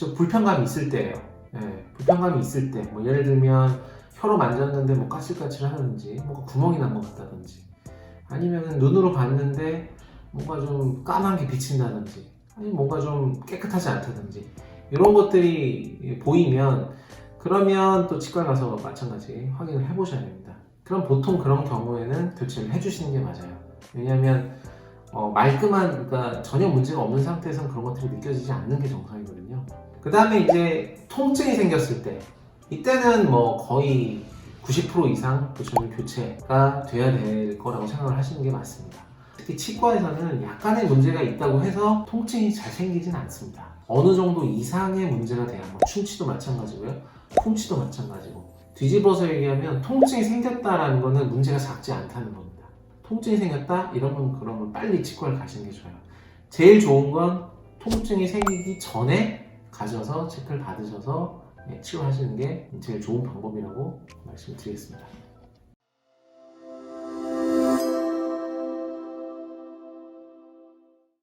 직접 불편감이 있을 때예요. 예, 불편감이 있을 때, 뭐 예를 들면 혀로 만졌는데 뭐 까칠까칠하다든지, 뭔가 구멍이 난 것 같다든지, 아니면 눈으로 봤는데 뭔가 좀 까만 게 비친다든지, 아니면 뭔가 좀 깨끗하지 않다든지 이런 것들이 보이면 그러면 또 치과 가서 마찬가지 확인을 해보셔야 됩니다. 그럼 보통 그런 경우에는 교체를 해주시는 게 맞아요. 왜냐하면 어, 말끔한, 그러니까 전혀 문제가 없는 상태에서는 그런 것들이 느껴지지 않는 게 정상이거든요. 그 다음에 이제 통증이 생겼을 때, 이때는 뭐 거의 90% 이상 보시면 교체가 돼야 될 거라고 생각을 하시는 게 맞습니다. 특히 치과에서는 약간의 문제가 있다고 해서 통증이 잘 생기진 않습니다. 어느 정도 이상의 문제가 돼야 뭐 충치도 마찬가지고요. 풍치도 마찬가지고 뒤집어서 얘기하면 통증이 생겼다라는 거는 문제가 작지 않다는 겁니다. 통증이 생겼다? 이러면 그러면 빨리 치과를 가시는 게 좋아요. 제일 좋은 건 통증이 생기기 전에 가셔서 체크를 받으셔서 예, 치료하시는 게 제일 좋은 방법이라고 말씀드리겠습니다.